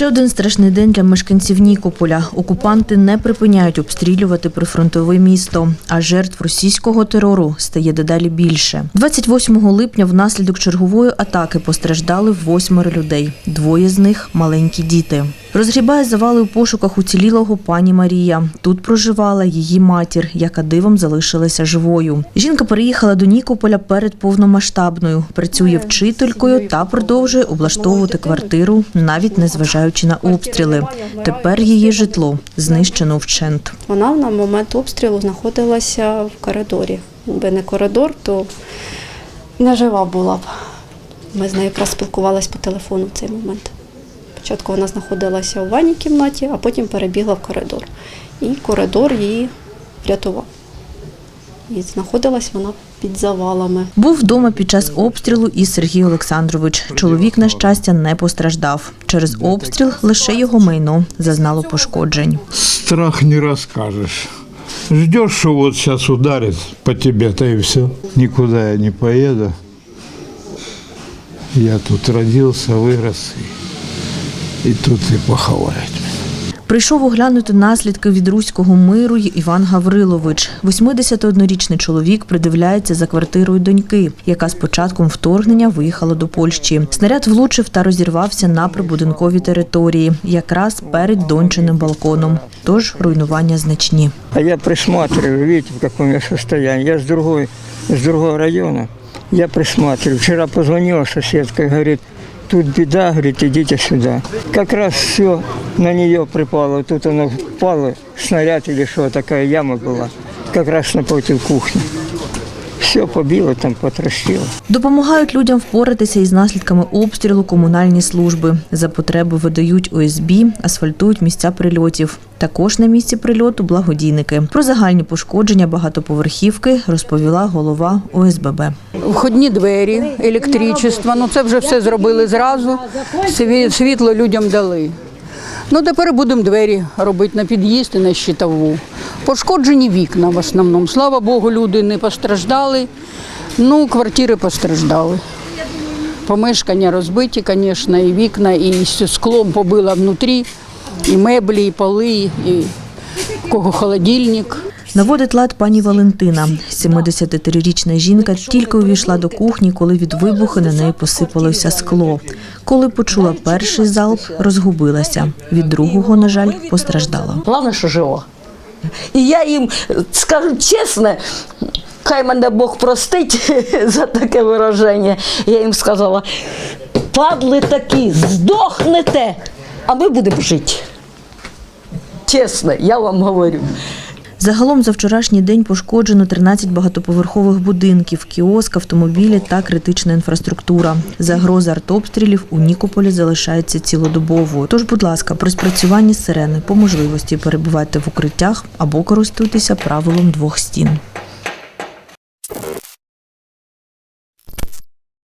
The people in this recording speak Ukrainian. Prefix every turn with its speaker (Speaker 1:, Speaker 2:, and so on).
Speaker 1: Ще один страшний день для мешканців Нікополя. Окупанти не припиняють обстрілювати прифронтове місто, а жертв російського терору стає дедалі більше. 28 липня внаслідок чергової атаки постраждали восьмеро людей. Двоє з них маленькі діти. Розгрібає завали у пошуках уцілілого пані Марія. Тут проживала її матір, яка дивом залишилася живою. Жінка переїхала до Нікополя перед повномасштабною, працює вчителькою та продовжує облаштовувати квартиру, навіть незважаючи на обстріли. Тепер її житло знищено вщент.
Speaker 2: Вона на момент обстрілу знаходилася в коридорі. Якби не коридор, то не жива була б. Ми з нею якраз спілкувалися по телефону в цей момент. Спочатку вона знаходилася у ванній кімнаті, а потім перебігла в коридор. І коридор її врятував. І знаходилась вона під завалами.
Speaker 1: Був вдома під час обстрілу і Сергій Олександрович. Чоловік, на щастя, не постраждав. Через обстріл лише його майно зазнало пошкоджень.
Speaker 3: Страх не расскажешь. Ждешь, что вот сейчас ударит по тебе-то и все. Никуда я не поеду. Я тут родился, вырос и тут и поховают меня.
Speaker 1: Прийшов оглянути наслідки від руського миру Іван Гаврилович. 81-річний чоловік придивляється за квартирою доньки, яка з початком вторгнення виїхала до Польщі. Снаряд влучив та розірвався на прибудинковій території, якраз перед дончиним балконом. Тож руйнування значні.
Speaker 4: А я присматриваю, видите, в каком я состоянии. Я с другой, с другого района. Я присматриваю. Вчера позвонила соседка и говорит, тут беда, говорит, идите сюда. Как раз все на нее припало. Тут оно впало, снаряд или что, такая яма была. Как раз напротив кухни. Все побило там, потрощило.
Speaker 1: Допомагають людям впоратися із наслідками обстрілу комунальні служби. За потреби видають ОСБ, асфальтують місця прильотів. Також на місці прильоту благодійники. Про загальні пошкодження багатоповерхівки розповіла голова ОСББ.
Speaker 5: Входні двері, електричество, ну це вже все зробили зразу. Сві- Світло людям дали. Ну тепер будемо двері робити на під'їзд і на щитову. Пошкоджені вікна в основному. Слава Богу, люди не постраждали. Ну, квартири постраждали. Помешкання розбиті, звісно, і вікна, і склом побило внутрі, і меблі, і поли, і кого холодильник.
Speaker 1: Наводить лад пані Валентина. 73-річна жінка тільки увійшла до кухні, коли від вибуху на неї посипалося скло. Коли почула перший залп, розгубилася. Від другого, на жаль, постраждала.
Speaker 6: Главное, що жива. І я їм скажу чесно, хай мене Бог простить за таке вираження. Я їм сказала, падли такі, здохнете, а ми будемо жити. Чесно, я вам говорю.
Speaker 1: Загалом за вчорашній день пошкоджено 13 багатоповерхових будинків, кіоск, автомобілі та критична інфраструктура. Загроза артобстрілів у Нікополі залишається цілодобовою. Тож, будь ласка, при спрацюванні сирени по можливості перебувайте в укриттях або користуйтеся правилом двох стін.